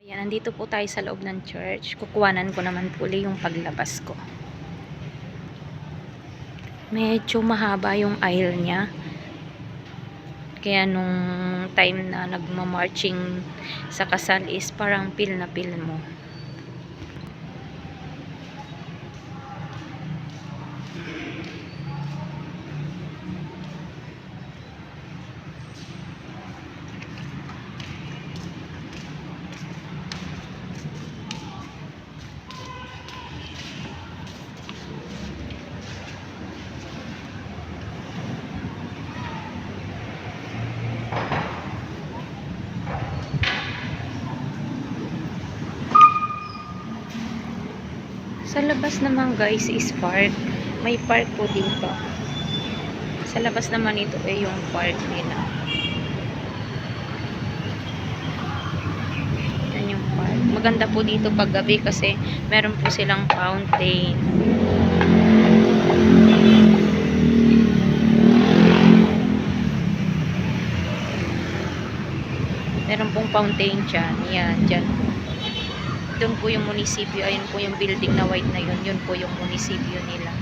Ayan, nandito po tayo sa loob ng church. Kukuwanan ko naman po yung paglabas ko. Medyo mahaba yung aisle niya. Kaya nung time na nagma-marching sa kasal is parang pil na pil mo. Sa labas naman guys is park. May park po dito. Sa labas naman ito eh yung park nila. Yan yung park. Maganda po dito pag gabi kasi meron po silang fountain. Meron pong fountain dyan. Yan, dyan po. Doon po yung munisipyo. Ayun po yung building na white na yun. Yun po yung munisipyo nila.